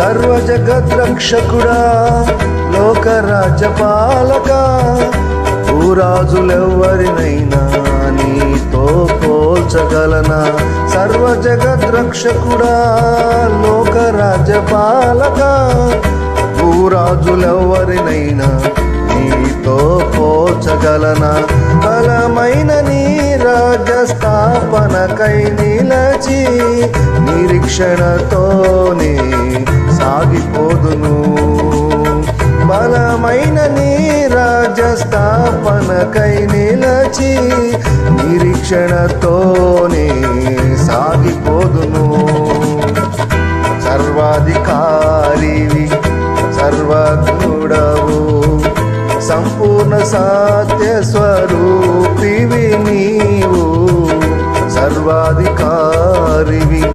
సర్వ జగద్రక్షకుడా లోక రాజ్యపాలక ఊరాజులెవ్వరినైనా నీతో పోల్చగలనా? సర్వ జగద్రక్షకుడా లోక రాజ్యపాలక ఊరాజులెవ్వరినైనా నీతో పోల్చగలనా? బలమైన నీ రాజ్య స్థాపనకై నిలచి నిరీక్షణతోనే ఘనమైన నీ రాజస్థాపనకై నిలచి నిరీక్షణతోనే సాగిపోదును. సర్వాధికారివి సర్వజ్ఞుడవు సంపూర్ణ సత్య స్వరూపివి నీ